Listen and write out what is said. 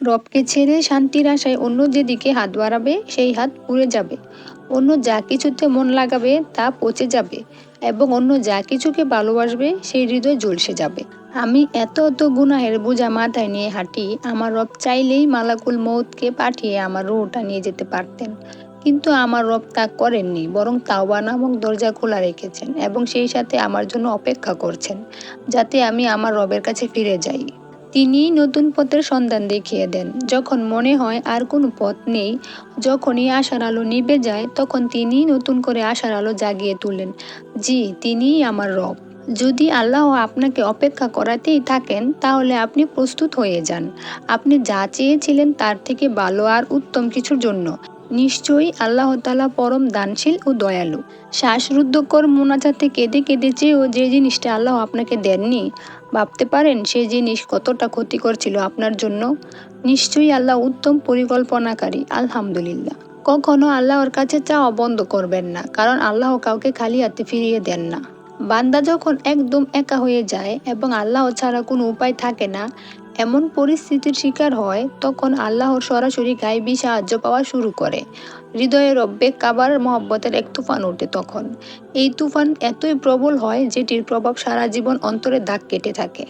রবকে ছেড়ে শান্তির আশায় অন্য যেদিকে হাত বাড়াবে, সেই হাত পুড়ে যাবে। অন্য যা কিছুতে মন লাগাবে, তা পচে যাবে এবং অন্য যা কিছুকে ভালোবাসবে, সেই হৃদয় ঝলসে যাবে। আমি এত এত গুনাহের বোঝা মাথায় নিয়ে হাঁটি, আমার রব চাইলেই মালাকুল মৌতকে পাঠিয়ে আমার রুহটা নিয়ে যেতে পারতেন। কিন্তু আমার রব তা করেননি, বরং তাওবা নামক দরজা খোলা রেখেছেন এবং সেই সাথে আমার জন্য অপেক্ষা করছেন, যাতে আমি আমার রবের কাছে ফিরে যাই। তিনি নতুন পথের সন্ধান দেখিয়ে দেন। যখন মনে হয় আর কোনো পথ নেই, যখনই আশার আলো নিভে যায়, তখন তিনি নতুন করে আশার আলো জাগিয়ে তুলেন। জি, তিনিই আমার রব। যদি আল্লাহ আপনাকে অপেক্ষা করাতেই থাকেন, তাহলে আপনি প্রস্তুত হয়ে যান। আপনি যা চেয়েছিলেন, তার থেকে ভালো আর উত্তম কিছুর জন্য। নিশ্চয়ই আল্লাহ তালা পরম দানশীল ও দয়ালু। শ্বাসরুদ্ধকর মোনাজাতে কেঁদে কেঁদে চেয়েও যে জিনিসটা আল্লাহ আপনাকে দেননি, ভাবতে পারেন সেই জিনিস কতটা ক্ষতিকর ছিল আপনার জন্য? নিশ্চয়ই আল্লাহ উত্তম পরিকল্পনাকারী, আলহামদুলিল্লাহ। কখনো আল্লাহর কাছে চাওয়া বন্ধ করবেন না, কারণ আল্লাহ কাউকে খালি হাতে ফিরিয়ে দেন না। বান্দা যখন একদম একা হয়ে যায় এবং আল্লাহ ছাড়া কোনো উপায় থাকে না এমন পরিস্থিতির শিকার হয় তখন আল্লাহর সরাসরি গায়েবী সাহায্য পাওয়া শুরু করে। হৃদয়ের রব্বে কাবার মহব্বতের এক তুফান ওঠে তখন। এই তুফান এতই প্রবল হয় যেটির প্রভাব সারা জীবন অন্তরে দাগ কেটে থাকে।